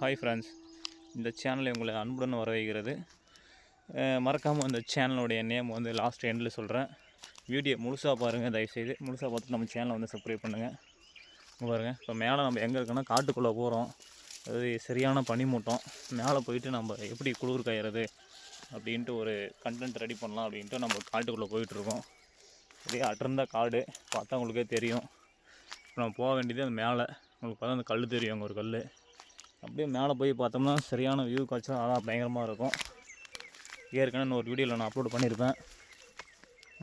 Hi friends இந்த சேனலை உங்களை அன்புடன் வரவேற்கிறது. மறக்காமல் அந்த சேனலுடைய நேம் வந்து லாஸ்ட் எண்டில் சொல்கிறேன் வீடியோ முழுசாக பாருங்கள் தயவுசெய்து. முழுசாக பார்த்து நம்ம சேனலை வந்து சப்ஸ்கிரைப் பண்ணுங்கள் பாருங்கள் இப்போ மேலே நம்ம எங்கே இருக்கோன்னா காட்டுக்குள்ளே போகிறோம் அது சரியான பனிமூட்டம். மேலே போயிட்டு நம்ம எப்படி குளிர் காயறது அப்படின்ட்டு ஒரு கண்டென்ட் ரெடி பண்ணலாம் அப்படின்ட்டு நம்ம காட்டுக்குள்ளே போயிட்டுருக்கோம் அப்படியே அடர்ந்த காடு. பார்த்தா உங்களுக்கே தெரியும். இப்போ நம்ம போக வேண்டியது அந்த மேலே. உங்களுக்கு பார்த்தா அந்த கல் தெரியும் அங்கே ஒரு கல் அப்படியே மேலே போய் பார்த்தோம்னா சரியான வியூ காட்சி அதான் பயங்கரமாக இருக்கும். ஏற்கனவே இன்னொரு வீடியோவில் நான் அப்லோட் பண்ணியிருப்பேன்.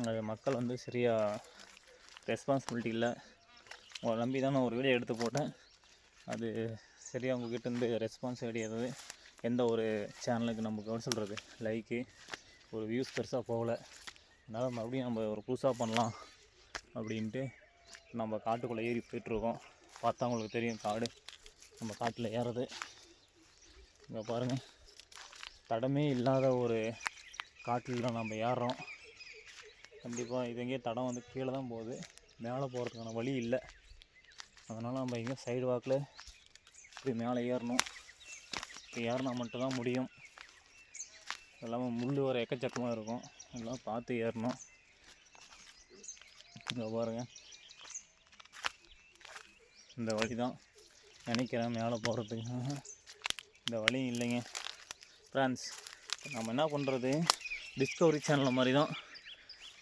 அது மக்கள் வந்து சரியாக ரெஸ்பான்சிபிலிட்டி இல்லை. உங்களை நம்பி தான் நான் ஒரு வீடியோ எடுத்து போட்டேன். அது சரியாக உங்ககிட்ட இருந்து ரெஸ்பான்ஸ் கிடையாது. எந்த ஒரு சேனலுக்கு நமக்கு என்ன சொல்கிறது லைக்கு ஒரு வியூஸ் பெருசாக போகலை. அதனால் மறுபடியும் நம்ம ஒரு புதுசாக பண்ணலாம் அப்படின்ட்டு நம்ம காட்டுக்குள்ளே ஏறி போயிட்டுருக்கோம். பார்த்தா உங்களுக்கு தெரியும் காடு. நம்ம காட்டில் ஏறது இங்கே பாருங்கள் தடமே இல்லாத ஒரு காட்டில் தான் நம்ம ஏறுறோம். கண்டிப்பாக இது எங்கேயே தடம் வந்து கீழே தான் போகுது. மேலே போகிறதுக்கான வழி இல்லை. அதனால் நம்ம எங்கேயும் சைடு வாக்கில் இப்படி மேலே ஏறணும். இப்படி ஏறினா மட்டும்தான் முடியும். எல்லாமே முள் வர எக்கச்சக்கமாக இருக்கும். எல்லாம் பார்த்து ஏறணும். இங்கே பாருங்கள் இந்த வழி தான் நினைக்கிறேன் மேலே போகிறதுக்கு. இந்த வழி இல்லைங்க. ஃப்ரெண்ட்ஸ் நம்ம என்ன பண்ணுறது? டிஸ்கவரி சேனல் மாதிரி தான்.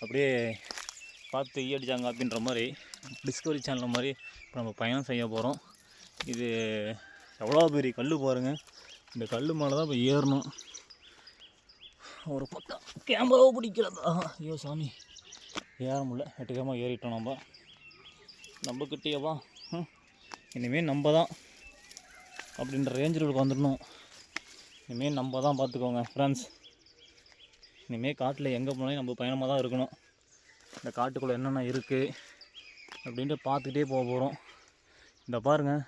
அப்படியே பார்த்து ஈயடிச்சாங்க அப்படின்ற மாதிரி டிஸ்கவரி சேனல் மாதிரி இப்போ நம்ம பயணம் செய்ய போகிறோம். இது எவ்வளோ பெரிய கல் பாருங்கள் இந்த கல் மேலே தான் இப்போ ஏறணும். ஒரு பக்கம் கேமராவை பிடிக்கிறதா? ஐயோ சாமி. ஏற முடியல. எட்டுக்காமல் ஏறிட்டோம் நம்ம. நம்ம கிட்டேயவா ம். இனிமேல் நம்ம தான் அப்படின்ற ரேஞ்சில் வந்துடணும். இனிமேல் நம்ம தான் பார்த்துக்கோங்க ஃப்ரெண்ட்ஸ் இனிமேல் காட்டில் எங்கே போனாலும் நம்ம பயணமாக தான் இருக்கணும். இந்த காட்டுக்குள்ளே என்னென்ன இருக்குது அப்படின்ட்டு பார்த்துக்கிட்டே போக போகிறோம் இந்த பாருங்கள்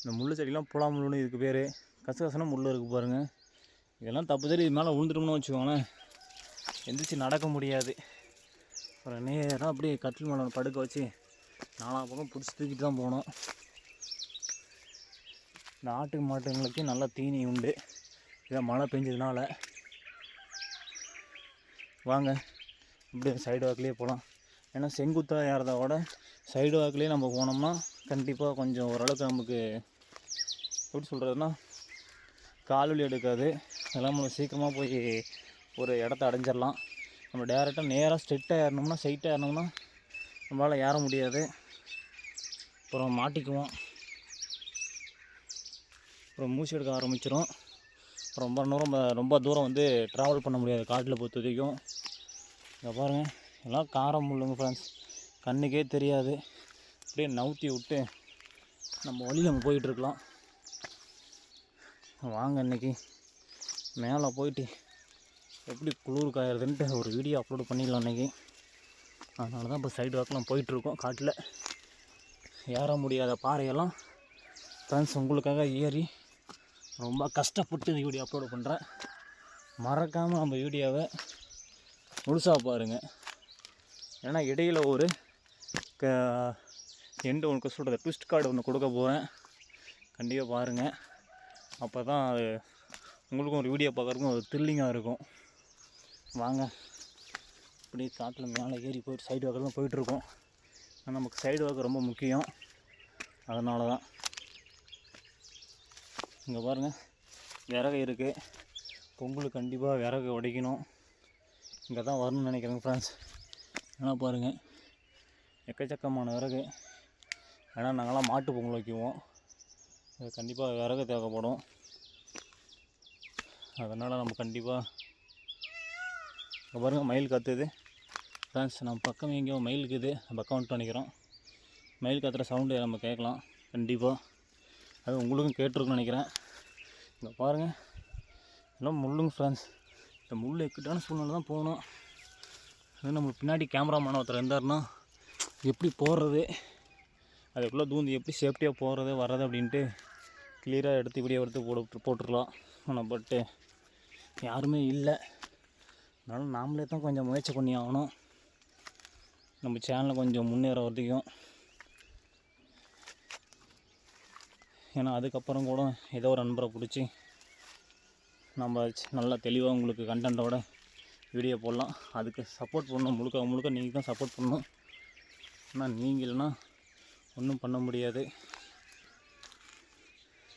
இந்த முள் செடிலாம் புலா முள்ளுன்னு இதுக்கு பேர். கசகசன முள் இருக்குது பாருங்கள் இதெல்லாம் தப்பு சரி இது மேலே விழுந்துட்டோம்னு வச்சுக்கோங்களேன். எந்திரிச்சு நடக்க முடியாது. அப்புறம் நேராக அப்படியே கட்டில் மேலே படுக்க வச்சு நாலா பக்கம் பிடிச்சி தூக்கிட்டு தான் போகணும். இந்த ஆட்டு மாட்டுங்களுக்கு நல்ல தீனி உண்டு. இதை மழை பெஞ்சதுனால. வாங்க அப்படியே சைடு வாக்கிலே போகலாம் ஏன்னா செங்குத்தாக ஏறதை விட சைடு வாக்கிலே நம்ம போனோம்னா கண்டிப்பாக கொஞ்சம் ஓரளவுக்கு நமக்கு எப்படி சொல்கிறதுனா காலொலி எடுக்காது. அதெல்லாம் நம்ம சீக்கிரமாக போய் ஒரு இடத்த அடைஞ்சிடலாம் நம்ம டேரெக்டாக நேராக ஸ்ட்ரெட்டாக ஏறினோம்னா ஸ்ட்ரைட்டாக ஏறினோம்னா நம்மளால் ஏற முடியாது. அப்புறம் மாட்டிக்குவோம். அப்புறம் மூச்சு எடுக்க ஆரம்பிச்சிடும் ரொம்ப நேரம் ரொம்ப தூரம் வந்து ட்ராவல் பண்ண முடியாது காட்டில் பொறுத்த வரைக்கும். இங்கே பாருங்கள் எல்லாம் காரம் முள்ளுங்க ஃப்ரெண்ட்ஸ் கண்ணுக்கே தெரியாது. அப்படியே நவுத்தி விட்டு நம்ம வழியில் நம்ம போயிட்டுருக்கலாம் வாங்க இன்றைக்கி மேலே போயிட்டு எப்படி குளிர் காயறதுன்ட்டு ஒரு வீடியோ அப்லோட் பண்ணிடலாம் அன்றைக்கி அதனால தான் இப்போ சைடு வாக்கெலாம் போயிட்டுருக்கோம் காட்டில். ஏற முடியாத பாறையெல்லாம் ஃப்ரெண்ட்ஸ் உங்களுக்காக ஏறி ரொம்ப கஷ்டப்பட்டு இந்த வீடியோ அப்லோட் பண்ணுறேன் மறக்காமல் நம்ம வீடியோவை முழுசாக பாருங்கள் ஏன்னா இடையில் ஒரு க எண்டு ஒன்று சொல்கிறது ட்விஸ்ட் கார்டு ஒன்று கொடுக்க போகிறேன் கண்டிப்பாக பாருங்கள் அப்போ தான் அது உங்களுக்கும் ஒரு வீடியோ பார்க்குறதுக்கும் ஒரு த்ரில்லிங்காக இருக்கும். வாங்க. இப்படி காட்டில் மேலே ஏறி போயிட்டு சைடு வாக்கில் தான் போயிட்டுருக்கோம் ஆனால் நமக்கு சைடு வாக்கு ரொம்ப முக்கியம். அதனால தான் இங்கே பாருங்கள் விறகு இருக்குது பொங்கலுக்கு கண்டிப்பாக விறகு உடைக்கணும். இங்கே தான் வரணும்னு நினைக்கிறேங்க ஃப்ரெண்ட்ஸ் ஏன்னா பாருங்கள் எக்கச்சக்கமான விறகு. ஏன்னா நாங்களாம் மாட்டு பொங்கல் வைக்குவோம். அது கண்டிப்பாக விறகு தேவைப்படும். அதனால் நம்ம கண்டிப்பாக இங்கே பாருங்கள் மயில் கத்துது. ஃப்ரெண்ட்ஸ் நம்ம பக்கம் எங்கேயோ மயில் இருக்குது. பக்கம் வந்துட்டு நினைக்கிறோம் மயில் கத்துற சவுண்டு நம்ம கேட்கலாம். கண்டிப்பாக அது உங்களுக்கும் கேட்டிருக்குன்னு நினைக்கிறேன். இந்த பாருங்கள் எல்லாம் முள்ளுங்க ஃப்ரெண்ட்ஸ் இந்த முள் எக்கிட்டான சூழ்நிலை தான் போகணும். அது நம்மளுக்கு பின்னாடி கேமராமேன் ஒருத்தர் இருந்தார்னா எப்படி போடுறது அதுக்குள்ளே தூந்தி எப்படி சேஃப்டியாக போகிறது வர்றது அப்படின்ட்டு கிளியராக எடுத்து இப்படியே எடுத்து போட்டு போட்டுருக்கலாம் ஆனால் பட்டு யாருமே இல்லை. அதனால நாமளே தான் கொஞ்சம் முயற்சி பண்ணி ஆகணும். நம்ம சேனலை கொஞ்சம் முன்னேற வரைக்கும் ஏன்னா அதுக்கப்புறம் கூட ஏதோ ஒரு நண்பரை பிடிச்சி நம்ம நல்லா தெளிவாக உங்களுக்கு கண்டென்ட்டோட வீடியோ போடலாம். அதுக்கு சப்போர்ட் பண்ணணும். முழுக்க முழுக்க நீங்கள் தான் சப்போர்ட் பண்ணணும். ஆனால் நீங்கள் இல்லைன்னா ஒன்றும் பண்ண முடியாது.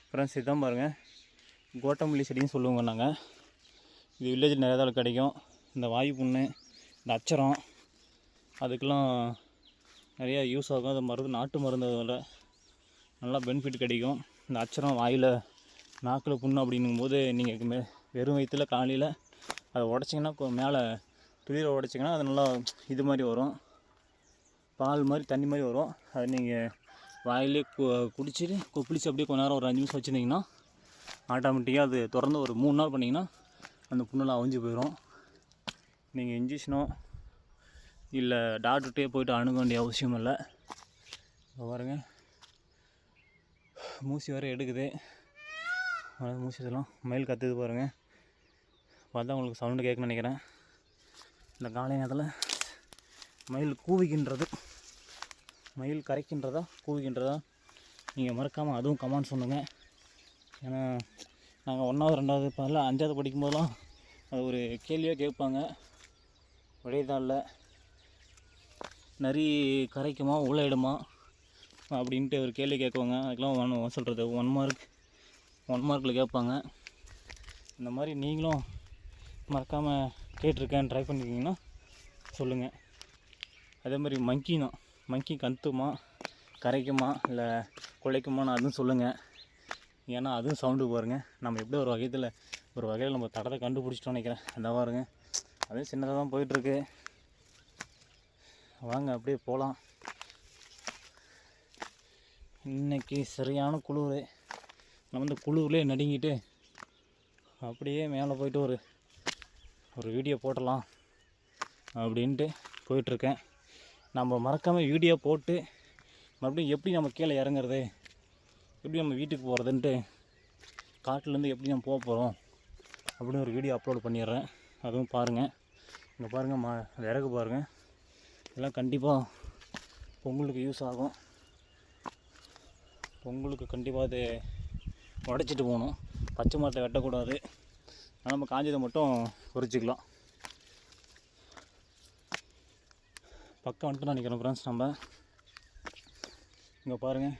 ஃப்ரெண்ட்ஸ் இதுதான் பாருங்கள் கோட்டமல்லி செடின்னு சொல்லுவோங்க நாங்கள் இது வில்லேஜில் நிறைய தான் கிடைக்கும். இந்த வாயு புண்ணு இந்த அச்சரம் அதுக்கெல்லாம் நிறையா யூஸ் ஆகும். அது மருந்து நாட்டு மருந்து அதில் நல்லா பெனிஃபிட் கிடைக்கும். இந்த அச்சரம் வாயில் நாக்கில் புண்ணு அப்படிங்கும்போது நீங்கள் மே வெறும் வயிற்றுல காலையில் அதை உடச்சிங்கன்னா மேலே துளிரை உடச்சிங்கன்னா அது நல்லா இது மாதிரி வரும். பால் மாதிரி தண்ணி மாதிரி வரும். அது நீங்கள் வாயிலே கு குடிச்சிட்டு கொப்பளிச்சு அப்படியே கொஞ்ச நேரம் ஒரு அஞ்சு நிமிஷம் வச்சுருந்தீங்கன்னா ஆட்டோமேட்டிக்காக அது திறந்து ஒரு மூணு நாள் பண்ணிங்கன்னா அந்த புண்ணெல்லாம் அவிஞ்சு போயிடும் நீங்கள் இன்ஜெக்ஷனோ இல்லை டாக்டர்கிட்டே போயிட்டு அணுக வேண்டிய அவசியம் இல்லை இப்போ மூசி வேறு எடுக்குது. அதாவது மூசி இதெல்லாம் மயில் கத்துது பாருங்கள் பார்த்தா உங்களுக்கு சவுண்டு கேட்குன்னு நினைக்கிறேன். இந்த காலை நேரத்தில் மயில் கூவிக்கின்றது மயில் கரைக்கின்றதா கூவிக்கின்றதா நீங்கள் மறக்காமல் அதுவும் கமெண்ட் சொல்லுங்கள் ஏன்னா நாங்கள் ஒன்றாவது ரெண்டாவது பதில் அஞ்சாவது படிக்கும்போதெல்லாம் அது ஒரு கேள்வியாக கேட்பாங்க. விடைதாளில் நரி கரைக்குமா ஊழையிடுமா அப்படின்ட்டு ஒரு கேள்வி கேட்குவாங்க. அதுக்கெல்லாம் ஒன் சொல்கிறது ஒன் மார்க் ஒன் மார்க்கில் கேட்பாங்க. இந்த மாதிரி நீங்களும் மறக்காமல் கேட்டிருக்கேன் ட்ரை பண்ணியிருக்கீங்கன்னா சொல்லுங்கள் அதே மாதிரி மங்கி தான். மங்கி கத்துமா கரைக்குமா இல்லை குலைக்குமான்னு அதுவும் சொல்லுங்கள் ஏன்னா அதுவும் சவுண்டு பாருங்க. நம்ம எப்படி ஒரு வகையில் ஒரு வகையில் நம்ம தடத்தை கண்டுபிடிச்சிட்டோம்னு நினைக்கிறேன். அந்த பாருங்க. அதுவும் சின்னதாக தான் போயிட்டுருக்கு. வாங்க அப்படியே போகலாம் இன்னைக்கு சரியான குளிர். நம்ம இந்த குளிர்லேயே நடுங்கிட்டு அப்படியே மேலே போயிட்டு ஒரு ஒரு வீடியோ போடலாம் அப்படின்ட்டு போயிட்டுருக்கேன். நம்ம மறக்காமல் வீடியோ போட்டு மறுபடியும் எப்படி நம்ம கீழே இறங்குறது எப்படி நம்ம வீட்டுக்கு போகிறதுன்ட்டு காட்டிலேருந்து எப்படி நம்ம போக போகிறோம் அப்படின்னு ஒரு வீடியோ அப்லோட் பண்ணிடுறேன். அதுவும் பாருங்கள் இங்கே பாருங்கள் மா விறகு பாருங்கள் இதெல்லாம் கண்டிப்பாக பொங்கலுக்கு யூஸ் ஆகும். பொங்கலுக்கு கண்டிப்பாக அது உடச்சிட்டு போகணும். பச்சை மரத்தை வெட்டக்கூடாது. ஆனால் நம்ம காஞ்சதை மட்டும் பொறிச்சிக்கலாம். பக்கம் வந்துட்டு நினைக்கிறோம் ஃப்ரெண்ட்ஸ் நம்ம. இங்கே பாருங்கள்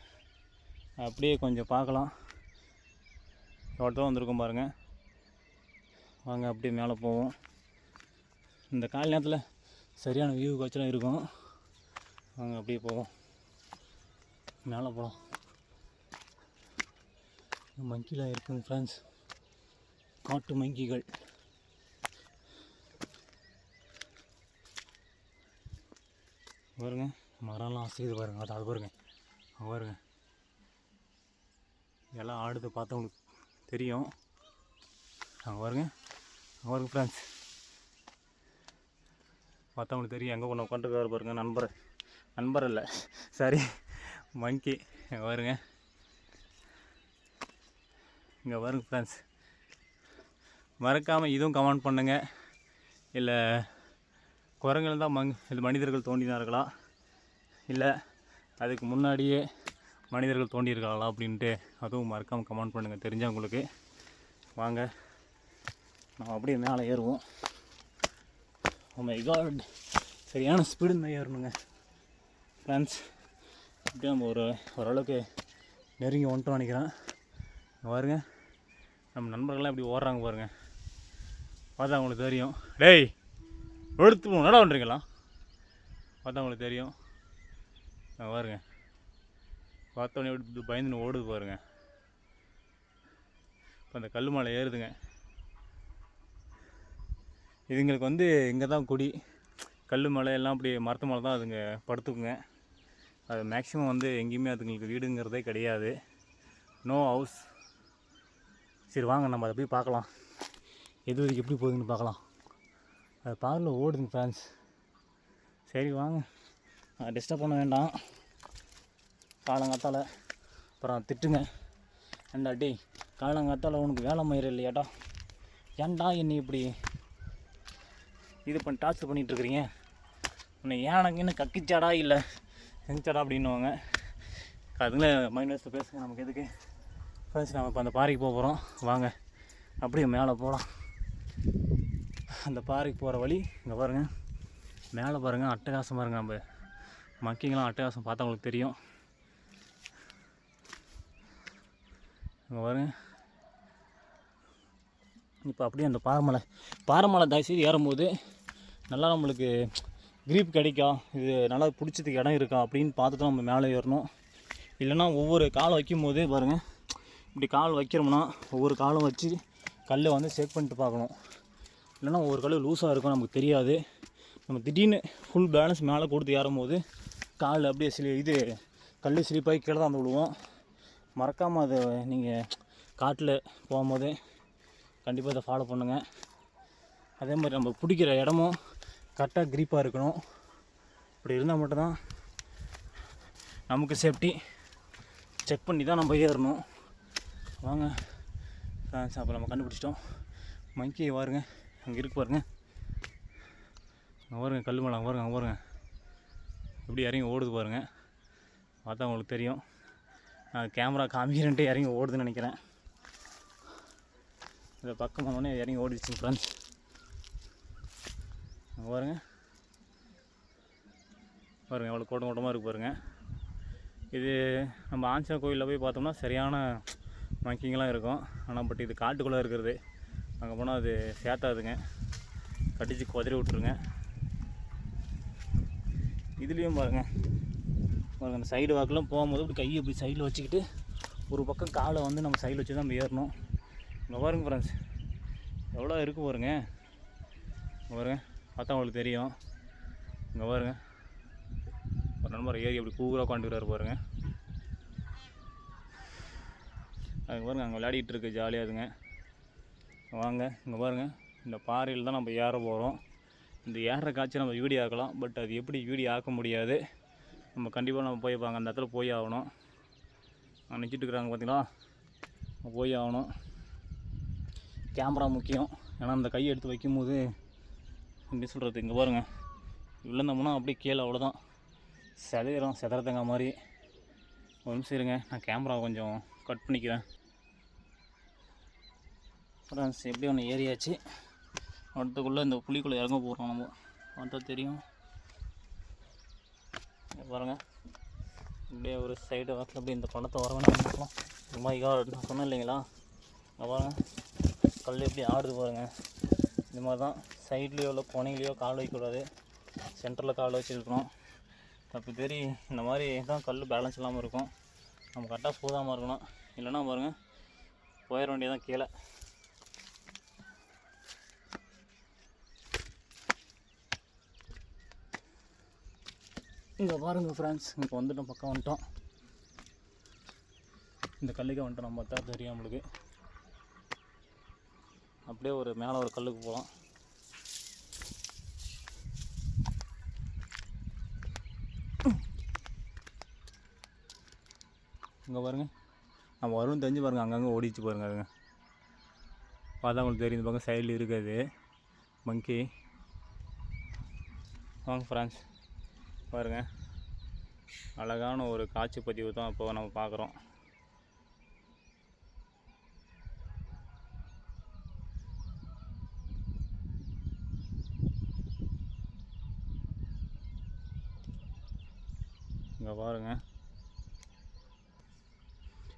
அப்படியே கொஞ்சம் பார்க்கலாம். தோட்டம் வந்திருக்கும் பாருங்கள் வாங்க அப்படியே மேலே போவோம். இந்த காலை நேரத்தில் சரியான வியூ காய்ச்சலாம் இருக்கும். வாங்க அப்படியே போவோம். மேலே போகலாம் மங்கிலாம் இருக்குங்க ஃப்ரெண்ட்ஸ் காட்டு மங்கிகள். பாருங்க மரம்லாம் அசையுது பாருங்க. அது அது பாருங்க. பாருங்க. எல்லாம் ஆடுது பார்த்தவங்களுக்கு தெரியும். அங்கே பாருங்க. அங்கே பாருங்க ஃப்ரெண்ட்ஸ் பார்த்தவங்களுக்கு தெரியும். எங்கே கொண்டு உட்காந்துருக்காரு பாருங்க. நண்பர் நண்பர் இல்லை. சாரி மங்கி பாருங்க. இங்கே பாருங்க ஃப்ரெண்ட்ஸ் மறக்காமல் இதுவும் கமெண்ட் பண்ணுங்கள் இல்லை குரங்குகள் தான் மங் இது மனிதர்கள் தோண்டினார்களா இல்லை அதுக்கு முன்னாடியே மனிதர்கள் தோண்டியிருக்காங்களா அப்படின்ட்டு அதுவும் மறக்காமல் கமெண்ட் பண்ணுங்கள் தெரிஞ்சவங்களுக்கு வாங்க. நம்ம அப்படியே மேலே ஏறுவோம். மை காட் சரியான ஸ்பீடு தான் ஏறணுங்க. ஃப்ரெண்ட்ஸ் இப்படியே நம்ம ஒரு ஓரளவுக்கு நெருங்கி வந்துட்டோம் நினைக்கிறேன். இங்க பாருங்க. நம்ம நண்பர்கள்லாம் இப்படி ஓடுறாங்க பாருங்க. பார்த்தா அவங்களுக்கு தெரியும். டேய் எடுத்து நட பண்ணுறீங்களா பார்த்தா அவங்களுக்கு தெரியும். அங்க பாருங்க. பார்த்தோன்னே எப்படி பயந்துன்னு ஓடுது பாருங்க. இப்போ அந்த கல் மலை ஏறுதுங்க. இதுங்களுக்கு வந்து இங்கே தான் குடி. கல் மலை எல்லாம் அப்படி மரத்து மலை தான் அதுங்க படுத்துக்குங்க. அது மேக்ஸிமம் வந்து எங்கேயுமே அதுங்களுக்கு வீடுங்கிறதே கிடையாது. நோ ஹவுஸ் சரி வாங்க நம்ம அதை போய் பார்க்கலாம். எது வரைக்கும் எப்படி போகுதுன்னு பார்க்கலாம். அது பாரில் ஓடுதுங்க ஃப்ரெண்ட்ஸ் சரி வாங்க. டிஸ்டர்ப் பண்ண வேண்டாம். காலங்காத்தால அப்புறம் திட்டுங்க. ஏண்டா டேய் காலங்காத்தால் உனக்கு வேலை மயிறு இல்லையாடா? ஏன்டா என்னை இப்படி இது பண்ணி டார்ச்சர் பண்ணிகிட்ருக்குறீங்க உன்னை ஏனக்கு என்ன கக்கிச்சாடா இல்லை? செஞ்சாடா அப்படின்னுவாங்க. அதுங்களே மைண்ட் வச்சு பேசுங்க நமக்கு எதுக்கு? ஃப்ரெண்ட்ஸ் நம்ம இப்போ அந்த பாறைக்கு போக போகிறோம். வாங்க அப்படியே மேலே போகலாம். அந்த பாறைக்கு போகிற வழி இங்கே பாருங்கள் மேலே பாருங்கள் அட்டகாசம் பாருங்கள் நம்ம. மக்கிங்கெல்லாம் அட்டகாசம் பார்த்தா உங்களுக்கு தெரியும். இங்கே பாருங்க. இப்போ அப்படியே அந்த பாறைமலை பாறைமலை தயவுசெய்து ஏறும்போது நல்லா நம்மளுக்கு க்ரீப் கிடைக்கா இது நல்லா பிடிச்சதுக்கு இடம் இருக்கா அப்படின்னு பார்த்து தான் நம்ம மேலே ஏறணும். இல்லைன்னா ஒவ்வொரு கால் வைக்கும் போது பாருங்கள் இப்படி கால் வைக்கிறோம்னா ஒவ்வொரு காலும் வச்சு கல்லை வந்து செக் பண்ணிட்டு பார்க்கணும். இல்லைன்னா ஒவ்வொரு கல் லூஸாக இருக்கும் நமக்கு தெரியாது. நம்ம திடீர்னு ஃபுல் பேலன்ஸ் மேலே கொடுத்து ஏறும் போது கால் அப்படியே சிலி இது கல் சிலிப்பாகி கீழே தான் வந்து மறக்காமல் அதை நீங்கள் காட்டில் போகும்போது கண்டிப்பாக இதை ஃபாலோ பண்ணுங்கள் அதே மாதிரி நம்ம பிடிக்கிற இடமும் கரெக்டாக க்ரீப்பாக இருக்கணும். இப்படி இருந்தால் மட்டும்தான் நமக்கு சேஃப்டி செக் பண்ணி தான் நம்ம ஏறணும். வாங்க. ஃப்ரெண்ட்ஸ் அப்போ நம்ம கண்டுபிடிச்சிட்டோம். மங்கி பாருங்க. அங்கே இருக்கு பாருங்க. அங்கே பாருங்க கல் அங்கே பாருங்க அங்கே பாருங்க. எப்படி இறங்கி ஓடுது பாருங்க. பார்த்தா உங்களுக்கு தெரியும். நான் கேமரா காமிக்கிறேன்ட்டு இறங்கி ஓடுதுன்னு நினைக்கிறேன். இதை பக்கம் போனோடனே இறங்கி ஓடிடுச்சு ஃப்ரெண்ட்ஸ் அங்கே பாருங்க. பாருங்க எவ்வளோ கூட்டம் கூட்டமாக இருக்கு பாருங்க. இது நம்ம ஆஞ்சா கோயிலில் போய் பார்த்தோம்னா சரியான மங்கிங்கெலாம் இருக்கும். ஆனால் பட் இது காட்டுக்குள்ளே இருக்கிறது. அங்கே போனால் அது சேத்தாதுங்க. கடித்து குதறி விட்ருங்க இதுலேயும் பாருங்கள் பாருங்க அந்த சைடு வாக்கெலாம் போகும்போது இப்படி கையை இப்படி சைடில் வச்சுக்கிட்டு ஒரு பக்கம் காலை வந்து நம்ம சைடில் வச்சு தான் நம்ம ஏறணும். இங்கே பாருங்க ஃப்ரெண்ட்ஸ் எவ்வளோ இருக்கு பாருங்க. இங்கே பாருங்க. பார்த்தா உங்களுக்கு தெரியும். இங்கே பாருங்க. ஒரு நண்பர் ஏறி அப்படி கூகுளாக உட்காந்துக்கிறாரு பாருங்க. அது பாருங்க அங்கே விளையாடிட்டு இருக்கு ஜாலியாக அதுங்க வாங்க இங்கே பாருங்க இந்த பாறையில் தான் நம்ம ஏற போகிறோம் இந்த ஏற காட்சி நம்ம வீடியோ ஆக்கலாம் பட் அது எப்படி வீடியோ ஆக்க முடியாது நம்ம கண்டிப்பாக நம்ம போய் பாங்க அந்த இடத்துல போய் ஆகணும். நினச்சிட்டு இருக்கிறாங்க பார்த்தீங்களா போய் ஆகணும். கேமரா முக்கியம். ஏன்னா அந்த கையை எடுத்து வைக்கும்போது எப்படி சொல்கிறது இங்கே பாருங்கள் விழுந்தோம்னா அப்படியே கீழே அவ்வளோதான் செதறோம் சிதறத்தங்க மாதிரி. ஒரு நிமிஷம் இருங்க நான் கேமரா கொஞ்சம் கட் பண்ணிக்கிறேன். ஃப்ரெண்ட்ஸ் எப்படி ஒன்று ஏறியாச்சு. அடுத்துக்குள்ளே இந்த புளிக்குள்ளே இறங்க போகிறோம் நம்ம. பார்த்தா தெரியும். பாருங்கள் அப்படியே ஒரு சைடு வாக்கில் அப்படியே இந்த பணத்தை வர பார்க்கலாம். மை காட் நான் சொன்னேன் இல்லைங்களா? இங்க கல் எப்படி ஆடுது பாருங்கள் இந்த மாதிரி தான். சைட்லேயோ இல்லை புனையிலையோ கால் வைக்கக்கூடாது. சென்டரில் கால் வச்சுருக்கணும். தப்பு தெரி இந்த மாதிரி தான் கல் பேலன்ஸ் இல்லாமல் இருக்கும். நம்ம கரெக்டாக சூதாமல் இருக்கணும். இல்லைன்னா பாருங்கள் போயிட வேண்டியதான் கீழே. இங்கே பாருங்கள் ஃப்ரெண்ட்ஸ் இங்கே வந்துட்டோம் பக்கம் வந்துட்டோம். இந்த கல்லுக்கு வந்துட்டோம் நம்ம பார்த்தா தெரியும் நம்மளுக்கு. அப்படியே ஒரு மேலே ஒரு கல்லுக்கு போகலாம் இங்கே பாருங்கள் நம்ம வரும்னு தெரிஞ்சு பாருங்க அங்கங்கே ஓடிச்சு பாருங்க அதுங்க பார்த்தா உங்களுக்கு தெரியும் இந்த பக்கம் சைடில் இருக்காது. மங்கி வாங்க ஃப்ரெண்ட்ஸ் பாருங்க. அழகான ஒரு காட்சி பதிவு தான் இப்போ நம்ம பார்க்குறோம். இங்கே பாருங்க.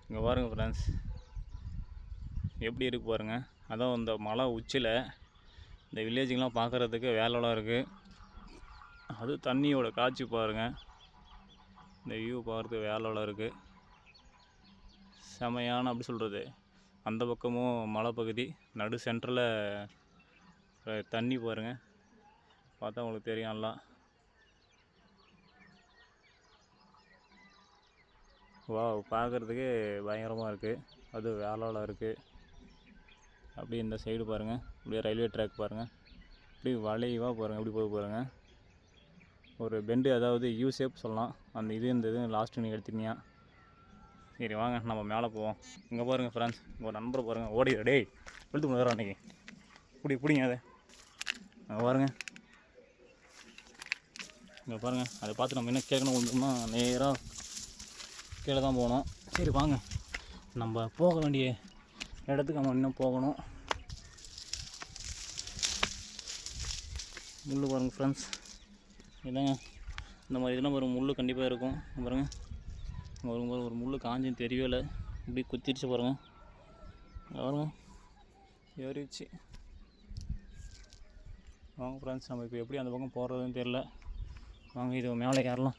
இங்கே பாருங்க ஃப்ரெண்ட்ஸ் எப்படி இருக்கு பாருங்க. அதான் இந்த மலை உச்சியில் இந்த வில்லேஜுங்கெலாம் பார்க்குறதுக்கு வேலைலாம் இருக்குது அது தண்ணியோட காட்சி பாருங்கள் இந்த வியூ பார்த்து வேலைலாம் இருக்குது செமையான அப்படி சொல்கிறது அந்த பக்கமும் மலைப்பகுதி நடு சென்டரில் தண்ணி பாருங்கள் பார்த்தா உங்களுக்கு தெரியும் நல்லா வா பார்க்குறதுக்கு பயங்கரமாக இருக்குது அது வேலைலாம் இருக்குது அப்படியே இந்த சைடு பாருங்கள் அப்படியே ரயில்வே ட்ராக் பாருங்கள் அப்படியே வளைவாக பாருங்கள் இப்படி போய் பாருங்கள் ஒரு பெண்டு அதாவது யூ ஷேப் சொல்லலாம். அந்த இது இந்த இது லாஸ்ட்டு நீங்கள் எடுத்தீங்க சரி வாங்க நம்ம மேலே போவோம். இங்கே பாருங்கள் ஃப்ரெண்ட்ஸ் உங்கள் நண்பர் பாருங்கள் ஓடி டேய் வெளுத்து முதல்ல அன்றைக்கி பிடி பிடிங்க அதை. அங்கே பாருங்கள் இங்கே பாருங்கள் அதை பார்த்து நம்ம என்ன கேட்கணும் வந்தோம்னா நேராக கீழே தான் போகணும். சரி வாங்க. நம்ம போக வேண்டிய இடத்துக்கு நம்ம இன்னும் போகணும். முள்ளு பாருங்க ஃப்ரெண்ட்ஸ் இதாங்க. இந்த மாதிரி இதெல்லாம் ஒரு முள் கண்டிப்பாக இருக்கும். பாருங்கள் பாருங்க ஒரு முள் காஞ்சும் தெரியவே இல்லை. இப்படி குத்திருச்சு பாருங்க. பாருங்க. ஏறிச்சு வாங்க ஃப்ரெண்ட்ஸ் நம்ம இப்போ எப்படி அந்த பக்கம் போகிறதுன்னு தெரில வாங்க இது மேலே ஏறலாம்.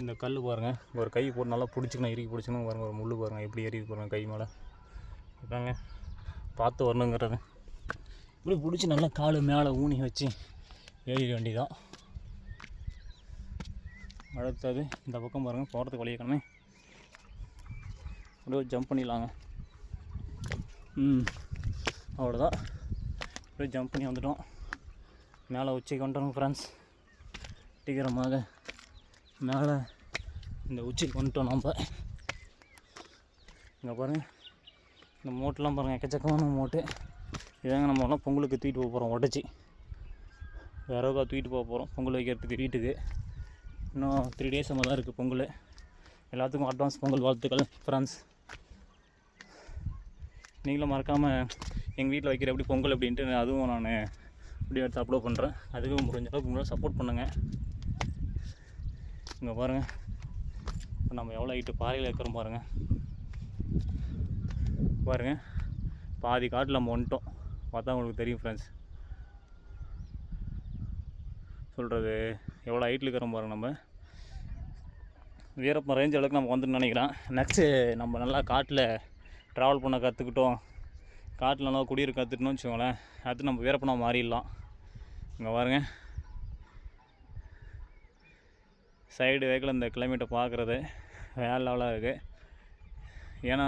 இந்த கல் பாருங்கள் ஒரு கை போட்டு நல்லா பிடிச்சிக்கணும் இறுக்கி பிடிச்சிக்கணும். பாருங்கள் ஒரு முள் பாருங்கள் எப்படி ஏறி பாருங்கள் கை மேலே. இதாங்க. பார்த்து வரணுங்கிறது. இப்படி பிடிச்சி நல்லா கால் மேலே ஊனி வச்சு ஏறிட வேண்டியதான் அடுத்தது இந்த பக்கம் பாருங்கள் போகிறதுக்கு வழியை காணுமே அப்படியே ஜம்ப் பண்ணிடலாங்க. ம் அவ்வளோதான் அப்படியே ஜம்ப் பண்ணி வந்துட்டோம். மேலே உச்சிக்கு வந்துட்டோம் ஃப்ரெண்ட்ஸ் சீக்கிரமாக மேலே இந்த உச்சிக்கு வந்துட்டோம் நம்ம இங்கே பாருங்கள் இந்த மோட்டெலாம் பாருங்கள் எக்கச்சக்கமான மோட்டு இதாங்க நம்ம எல்லாம் பொங்கலுக்கு தூக்கிட்டு போக போகிறோம் உடச்சி. விறகா தூக்கிட்டு போக போகிறோம் பொங்கல் வைக்கிறதுக்கு வீட்டுக்கு. இன்னும் த்ரீ டேஸ் நம்ம தான் இருக்குது பொங்கல். எல்லாத்துக்கும் அட்வான்ஸ் பொங்கல் வாழ்த்துக்கள் ஃப்ரெண்ட்ஸ் நீங்களும் மறக்காமல் எங்கள் வீட்டில் வைக்கிற எப்படி பொங்கல் அப்படின்ட்டு அதுவும் நான் வீடியோ எடுத்து அப்லோட் பண்ணுறேன் அதுக்கும் முடிஞ்ச அளவுக்கு உங்களால் சப்போர்ட் பண்ணுங்கள் இங்கே பாருங்கள் இப்போ நம்ம எவ்வளோ ஹைட்டு பாறையில் இருக்கிறோம் பாருங்கள் பாருங்கள் பாதி காட்டில் நம்ம வந்துட்டோம். பார்த்தா உங்களுக்கு தெரியும் ஃப்ரெண்ட்ஸ் சொல்கிறது எவ்வளோ ஹைட்டில் இருக்கிறோம் பாருங்க நம்ம. வீரப்பன் ரேஞ்ச் அளவுக்கு நம்ம வந்துட்டு நினைக்கிறேன். நெக்ஸ்ட்டு நம்ம நல்லா காட்டில் ட்ராவல் பண்ண கற்றுக்கிட்டோம் காட்டில் நல்லா குடியிருக்க கற்றுட்டோம்னு வச்சுக்கோங்களேன். அடுத்து நம்ம வீரப்பனா மாறிடலாம். இங்கே பாருங்க. சைடு வேக்கில் இந்த கிளைமேட்டை பார்க்குறது வேற லெவலாக இருக்குது ஏன்னா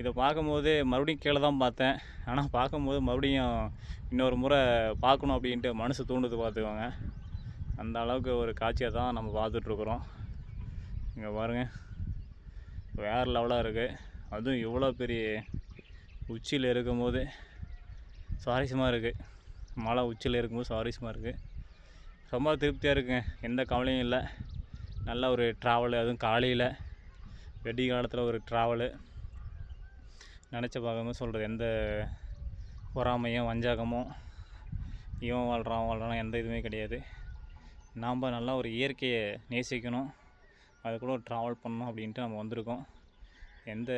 இதை பார்க்கும்போது மறுபடியும் கீழே தான் பார்த்தேன். ஆனால் பார்க்கும்போது மறுபடியும் இன்னொரு முறை பார்க்கணும் அப்படின்ட்டு மனசு தூண்டுது பார்த்துக்கோங்க. அந்த அளவுக்கு ஒரு காட்சியை தான் நம்ம பார்த்துட்ருக்குறோம் இங்கே பாருங்கள் வேறு லெவலாக இருக்குது அதுவும் இவ்வளோ பெரிய உச்சியில் இருக்கும்போது சுவாரஸ்யமாக இருக்குது மலை உச்சியில் இருக்கும்போது சுவாரஸ்யமாக இருக்குது ரொம்ப திருப்தியாக இருக்குங்க. எந்த கவலையும் இல்லை. நல்ல ஒரு ட்ராவலு அதுவும் காலையில். வெடி காலத்தில் ஒரு ட்ராவலு நினச்ச பார்க்கும்போது சொல்கிறது எந்த பொறாமையும் வஞ்சகமும் இவன் வாழ்கிறான் வாழ்கிறான் எந்த இதுவுமே கிடையாது. நாம் நல்லா ஒரு இயற்கையை நேசிக்கணும். அது கூட ஒரு ட்ராவல் பண்ணணும் அப்படின்ட்டு நம்ம வந்திருக்கோம். எந்த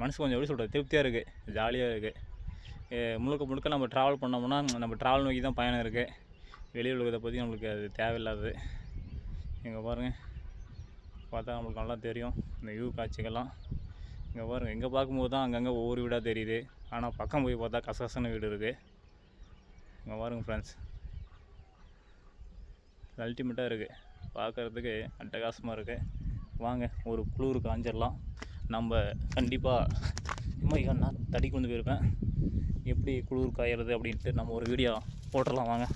மனசு கொஞ்சம் எப்படி சொல்கிறது திருப்தியாக இருக்குது ஜாலியாக இருக்குது முழுக்க முழுக்க நம்ம ட்ராவல் பண்ணோம்னா நம்ம ட்ராவல் நோக்கி தான் பயணம் இருக்குது வெளி உலகத்தை பற்றி நம்மளுக்கு அது தேவையில்லாதது. இங்கே பாருங்கள் பார்த்தா நம்மளுக்கு நல்லா தெரியும். இந்த வியூ காட்சிகள்லாம். இங்கே பாருங்கள் இங்கே பார்க்கும்போது தான் அங்கங்கே ஒவ்வொரு வீடாக தெரியுது. ஆனால் பக்கம் போய் பார்த்தா கசகசன்னு வீடு இருக்குது. இங்கே பாருங்க ஃப்ரெண்ட்ஸ் அல்டிமேட்டாக இருக்குது பார்க்குறதுக்கு அட்டகாசமாக இருக்குது வாங்க ஒரு குளிர் காஞ்சிடலாம் நம்ம கண்டிப்பாக இம்மையா நான் தடி கொண்டு போயிருப்பேன். எப்படி குளிர் காயறது அப்படின்ட்டு நம்ம ஒரு வீடியோ போட்டுடலாம். வாங்க.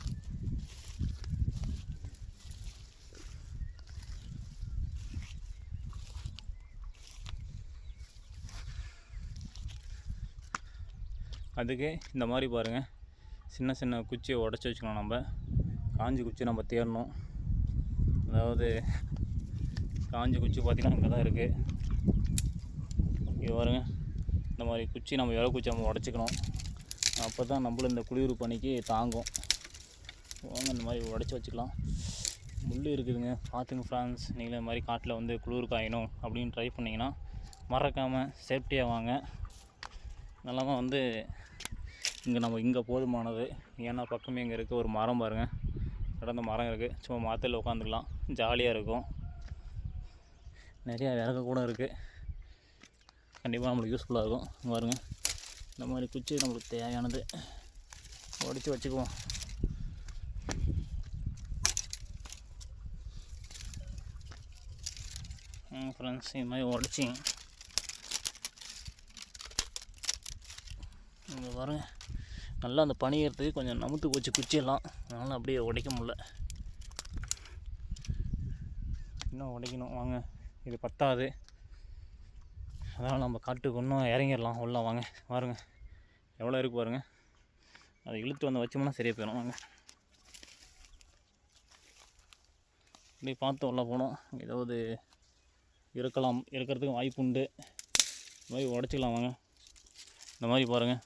அதுக்கு இந்த மாதிரி பாருங்கள் சின்ன சின்ன குச்சியை உடச்சி வச்சுக்கலாம் நம்ம. காஞ்சி குச்சி நம்ம தேடணும் அதாவது காஞ்சி குச்சி பார்த்திங்கன்னா இங்கே தான் இருக்குது இது பாருங்க. இந்த மாதிரி குச்சி நம்ம இலை குச்சி நம்ம உடச்சிக்கணும். அப்போ தான் நம்மளும் இந்த குளிர் பணிக்கு தாங்கும். வாங்க இந்த மாதிரி உடச்சி வச்சுக்கலாம். முள் இருக்குதுங்க. பார்த்துங்க ஃப்ரான்ஸ் நீங்களே இந்த மாதிரி காட்டில் வந்து குளிர் காயணும் அப்படின்னு ட்ரை பண்ணிங்கன்னா மறக்காமல் சேஃப்டியாக வாங்க. நல்லா வந்து இங்கே நம்ம இங்கே போதுமானது. ஏன்னா பக்கமே இங்கே இருக்குது ஒரு மரம் பாருங்கள் கடந்த மரம் இருக்குது சும்மா மாத்தில் உட்காந்துக்கலாம் ஜாலியாக இருக்கும். நிறையா விறகு கூட இருக்குது கண்டிப்பாக நம்மளுக்கு யூஸ்ஃபுல்லாக இருக்கும். இங்க பாருங்க. இந்த மாதிரி குச்சி நம்மளுக்கு தேவையானது. உடச்சி வச்சுக்குவோம். ஃப்ரெண்ட்ஸ் இது மாதிரி உடச்சி பாருங்கள் நல்லா அந்த பனியறதுக்கு கொஞ்சம் நமுத்து போச்சு குச்சியெல்லாம். அதனால் அப்படியே உடைக்க முடில இன்னும் உடைக்கணும். வாங்க. இது பத்தாது. அதனால் நம்ம காட்டுக்கு இன்னும் இறங்கிடலாம். உள்ள வாங்க. பாருங்க. எவ்வளோ இருக்கு பாருங்கள் அதை இழுத்து வந்து வச்சோம்னா சரியாக போயிடும். வாங்க. இப்படி பார்த்து உள்ள போனோம் ஏதாவது இருக்கலாம். இருக்கிறதுக்கு வாய்ப்பு உண்டு. இந்த மாதிரி உடச்சிக்கலாம். வாங்க. இந்த மாதிரி பாருங்கள்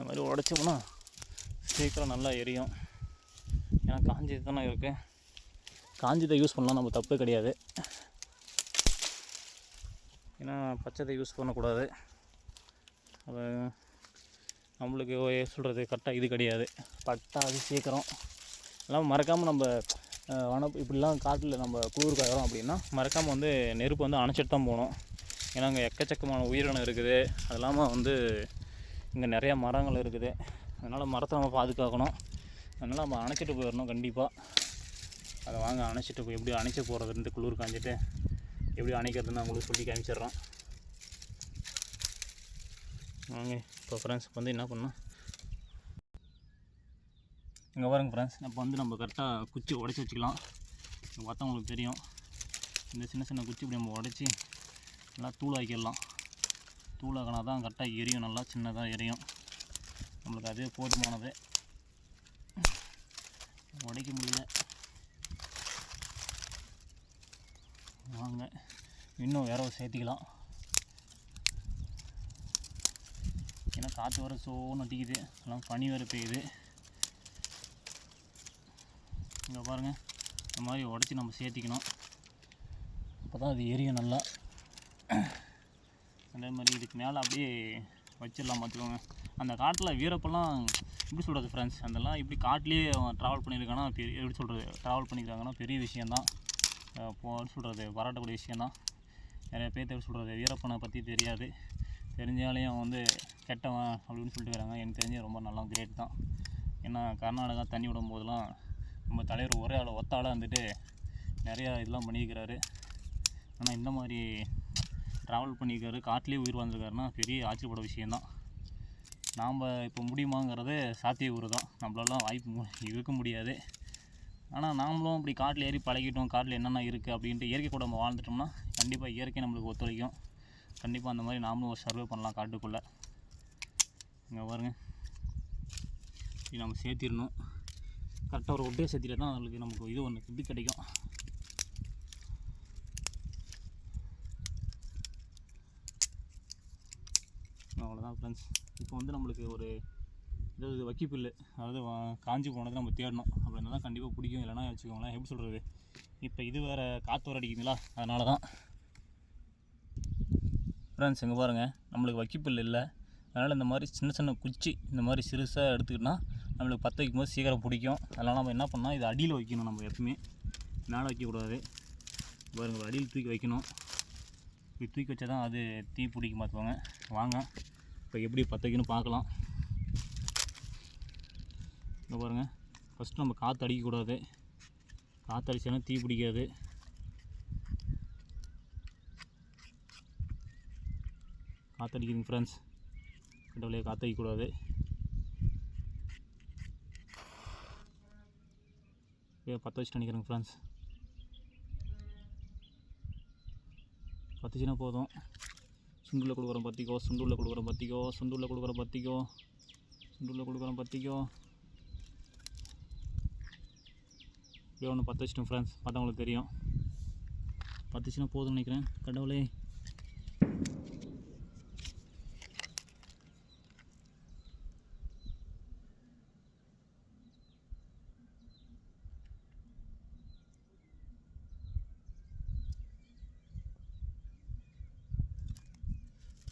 இந்த மாதிரி உடச்சோம்னா சீக்கிரம் நல்லா எரியும். ஏன்னா காஞ்சது தானே இருக்குது காஞ்சதை யூஸ் பண்ணலாம் நம்ம தப்பு கிடையாது. ஏன்னா பச்சதை யூஸ் பண்ணக்கூடாது. அது நம்மளுக்கு சொல்கிறது கரெக்டாக இது கிடையாது. பட்டா அது சீக்கிரம். எல்லாம் மறக்காமல் நம்ம வன இப்படிலாம் காட்டில் நம்ம குளிர் காயிறோம் அப்படின்னா மறக்காமல் வந்து நெருப்பு வந்து அணைச்சிட்டு தான் போகணும். ஏன்னா அங்கே எக்கச்சக்கமான உயிரினம் இருக்குது. அது இல்லாமல் வந்து இங்கே நிறையா மரங்கள் இருக்குது. அதனால் மரத்தை நம்ம பாதுகாக்கணும். அதனால் நம்ம அணைச்சிட்டு போயிடணும் கண்டிப்பாக அதை வாங்க அணைச்சிட்டு போய் எப்படி அணைச்சி போகிறதுன்ட்டு குளிர் காஞ்சிட்டு எப்படி அணைக்கிறதுன்னு நான் உங்களுக்கு சொல்லி காமிச்சிட்றோம். வாங்க இப்போ ஃப்ரெண்ட்ஸ் இப்போ வந்து என்ன பண்ணோம் இங்கே பாருங்க ஃப்ரெண்ட்ஸ் இப்போ வந்து நம்ம கரெக்டாக குச்சி உடச்சி வச்சுக்கலாம். பார்த்தா உங்களுக்கு தெரியும். இந்த சின்ன சின்ன குச்சி இப்படி நம்ம உடச்சி நல்லா தூள் ஆக்கிடலாம். தூளாக்கினா தான் கரெக்டாக எரியும் நல்லா சின்னதாக எரியும். நம்மளுக்கு அதே போதுமானது. உடைக்க முடியல. வாங்க. இன்னும் வேற சேர்த்திக்கலாம். ஏன்னா காற்று வர சோன்னு அடிக்குது. எல்லாம் பனி வேறு பெய்யுது. இங்கே பாருங்கள் இந்த மாதிரி உடச்சி நம்ம சேர்த்திக்கணும். அப்போ தான் அது எரியும் நல்லா. அதே மாதிரி இதுக்கு மேலே அப்படியே வச்சிடலாம் பார்த்துக்கோங்க. அந்த காட்டில் வீரப்பெல்லாம் எப்படி சொல்கிறது ஃப்ரெண்ட்ஸ் அதெல்லாம் இப்படி காட்டிலே அவன் ட்ராவல் பண்ணியிருக்காங்கன்னா பெரிய எப்படி சொல்கிறது? ட்ராவல் பண்ணியிருக்காங்கன்னா பெரிய விஷயந்தான். இப்போ எப்படி சொல்கிறது? பாராட்டக்கூடிய விஷயந்தான். நிறைய பேர்த்த எப்படி சொல்கிறது? வீரப்பனை பற்றி தெரியாது. தெரிஞ்சாலையும் அவன் வந்து கெட்டவன் அப்படின்னு சொல்லிட்டு வராங்க. எனக்கு தெரிஞ்சு ரொம்ப நல்லா கிரேட் தான். ஏன்னா கர்நாடகா தண்ணி விடும் போதெல்லாம் நம்ம தலைவர் ஒரே ஆள் ஒத்த ஆளாக வந்துட்டு நிறையா இதெல்லாம் பண்ணியிருக்கிறாரு. ஆனால் இந்த மாதிரி ட்ராவல் பண்ணியிருக்காரு. காட்டிலே உயிர் வாழ்ந்துருக்காருன்னா பெரிய ஆச்சரியப்பட விஷயந்தான் நாம் இப்போ முடியுமாங்கிறது சாத்திய ஊர் தான் நம்மளாலாம் வாய்ப்பு இருக்க முடியாது. ஆனால் நாமளும் இப்படி காட்டில் ஏறி பழகிட்டோம். காட்டில் என்னென்ன இருக்குது அப்படின்ட்டு இயற்கை கூட நம்ம வாழ்ந்துட்டோம்னா கண்டிப்பாக இயற்கை நம்மளுக்கு ஒத்துழைக்கும். கண்டிப்பாக அந்த மாதிரி நாமளும் ஒரு சர்வே பண்ணலாம் காட்டுக்குள்ளே. இங்கே பாருங்கள் இது நம்ம சேர்த்திடணும். கரெக்டாக ஒரு ஒட்டே சேர்த்திட்டு தான் நம்மளுக்கு நமக்கு இது ஒன்று இது கிடைக்கும். அவ்வளோதான் ஃப்ரெண்ட்ஸ் இப்போ வந்து நம்மளுக்கு ஒரு இதாவது இல்லை அதாவது வா- காஞ்சி போனதை நம்ம தேடணும். அப்படின்னா தான் கண்டிப்பாக பிடிக்கும். இல்லைன்னா வச்சுக்கோங்களேன் எப்படி சொல்கிறது இப்போ இது வேறு காற்று வர அடிக்குதுங்களா அதனால தான். ஃப்ரெண்ட்ஸ் இங்கே பாருங்கள் நம்மளுக்கு வக்கிப்புல் இல்லை. அதனால் இந்த மாதிரி சின்ன சின்ன குச்சி இந்த மாதிரி சிறுசாக எடுத்துக்கிட்டோம்னா நம்மளுக்கு பற்ற வைக்கும் போது சீக்கிரம் பிடிக்கும். அதனால் நம்ம என்ன பண்ணால் இது அடியில் வைக்கணும் நம்ம எப்பவுமே. மேலே வைக்கக்கூடாது. பாருங்கள் அடியில் தூக்கி வைக்கணும். இப்படி தூக்கி வச்சா தான் அது தீ பிடிக்க மாற்றுவாங்க வாங்க. இப்போ எப்படி பற்ற வைக்கணும் பார்க்கலாம். இங்கே பாருங்கள் ஃபஸ்ட்டு நம்ம காற்று அடிக்கக்கூடாது. காற்று அடிச்சோன்னா தீ பிடிக்காது. காற்று அடிக்கிறீங்க ஃப்ரெண்ட்ஸ் கடவுளே காற்று அடிக்கக்கூடாது. பற்ற வச்சுட்டு நினைக்கிறேங்க ஃப்ரெண்ட்ஸ் பத்துச்சுன்னா போதும். சுண்டுல கொடுக்குறோம் பத்திக்கோ சுண்டுள்ள கொடுக்குறோம் பத்திக்கோ சுண்டுள்ள கொடுக்குறோம் பத்திக்கோ சுண்டுள்ள கொடுக்குறோம் பத்திக்கோ. இப்படியே ஒன்று பத்து வச்சிட்டோம் ஃப்ரெண்ட்ஸ் பார்த்தா உங்களுக்கு தெரியும். பத்துச்சுன்னா போதும்னு நினைக்கிறேன். கடவுளே.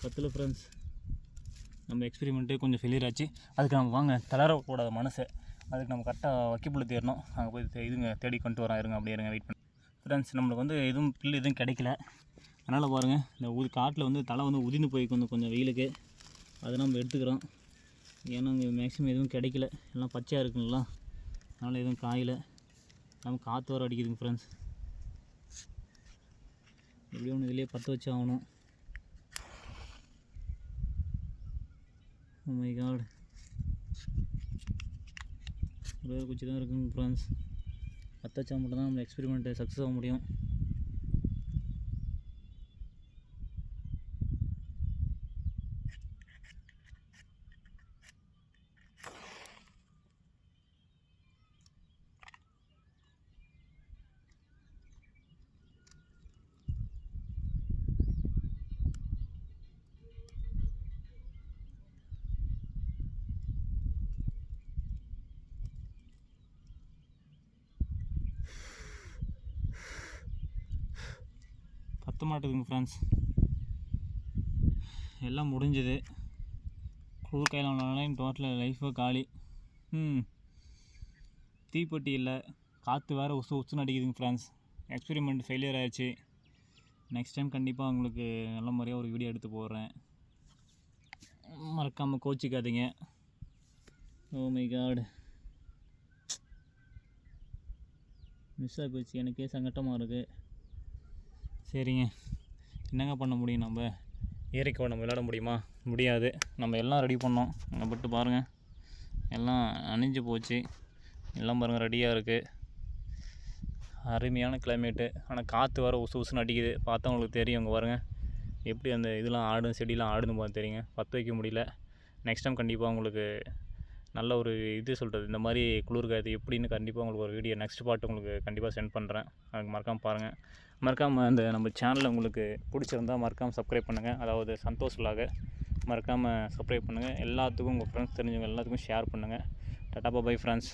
பத்தில் ஃப்ரெண்ட்ஸ் நம்ம எக்ஸ்பெரிமெண்ட்டு கொஞ்சம் ஃபெயிலியர் ஆச்சு. அதுக்கு நம்ம வாங்க தளரக்கூடாத மனசை. அதுக்கு நம்ம கரெக்டாக வக்கிப்புள்ள தேடணும் அங்கே போய் இதுங்க தேடி கொண்டு வரோம் இருங்க அப்படியே இருங்க வெயிட் பண்ணி. ஃப்ரெண்ட்ஸ் நம்மளுக்கு வந்து எதுவும் பில் எதுவும் கிடைக்கல. அதனால் பாருங்கள் இந்த உது காட்டில் வந்து தலை வந்து உதிர்ந்து போய் கொஞ்சம் கொஞ்சம் வெயிலுக்கு. அதை நம்ம எடுத்துக்கிறோம். ஏன்னா இங்கே மேக்ஸிமம் எதுவும் கிடைக்கல. எல்லாம் பச்சையாக இருக்குங்களா? அதனால் எதுவும் காயில். நம்ம காற்று வர அடிக்குதுங்க ஃப்ரெண்ட்ஸ் எப்படியும் ஒன்று இதிலே பற்ற வச்சு ஆகணும். Oh மை காட் ஒரே ஒரு குச்சி தான் இருக்குங்க ஃப்ரெண்ட்ஸ் பற்ற வச்சா மட்டும் தான் நம்ம எக்ஸ்பெரிமெண்ட்டு சக்ஸஸ் ஆக முடியும். சுத்த மாட்டேதுங்க ஃப்ரெண்ட்ஸ் எல்லாம் முடிஞ்சுது. குளிர் கையில் விளாட்னாலே டோட்டல் லைஃபை காலி. ம் தீப்பெட்டி இல்லை. காற்று வேறு உசு உசுன்னு அடிக்குதுங்க ஃப்ரெண்ட்ஸ் எக்ஸ்பெரிமெண்ட் ஃபெயிலியர் ஆயிடுச்சு நெக்ஸ்ட் டைம் கண்டிப்பாக உங்களுக்கு நல்ல முறையாக ஒரு வீடியோ எடுத்து போடுறேன். மறக்காமல் கோச்சிக்காதீங்க. ஓ மை காட் மிஸ் ஆகி போச்சு. எனக்கே சங்கட்டமாக இருக்குது சரிங்க. என்னங்க பண்ண முடியும் நம்ம? ஏரிக்கோ நம்ம விளையாட முடியுமா? முடியாது. நம்ம எல்லாம் ரெடி பண்ணோம். அங்கே பட்டு பாருங்கள் எல்லாம் அணிஞ்சு போச்சு. எல்லாம் பாருங்கள் ரெடியாக இருக்குது அருமையான கிளைமேட்டு ஆனால் காற்று வர உசு உசுன்னு அடிக்குது. பார்த்தா உங்களுக்கு தெரியும் அங்கே பாருங்கள் எப்படி அந்த இதெல்லாம் ஆடும் செடியெலாம் ஆடுன்னு பார்த்து தெரியுங்க. பற்ற வைக்க முடியல. நெக்ஸ்ட் டைம் கண்டிப்பாக உங்களுக்கு நல்ல ஒரு இது சொல்கிறது இந்த மாதிரி குளிர்காது எப்படின்னு கண்டிப்பாக உங்களுக்கு ஒரு வீடியோ நெக்ஸ்ட் பார்ட் உங்களுக்கு கண்டிப்பாக சென்ட் பண்ணுறேன் அதுக்கு மறக்காமல் பாருங்கள் மறக்காமல் அந்த நம்ம சேனலில் உங்களுக்கு பிடிச்சிருந்தா மறக்காமல் சப்ஸ்கிரைப் பண்ணுங்கள் அதாவது சந்தோஷ் vlog மறக்காமல் சப்ஸ்கிரைப் பண்ணுங்கள் எல்லாத்துக்கும் உங்கள் ஃப்ரெண்ட்ஸ் தெரிஞ்சவங்க எல்லாத்துக்கும் ஷேர் பண்ணுங்கள் டாட்டா பை ஃப்ரெண்ட்ஸ்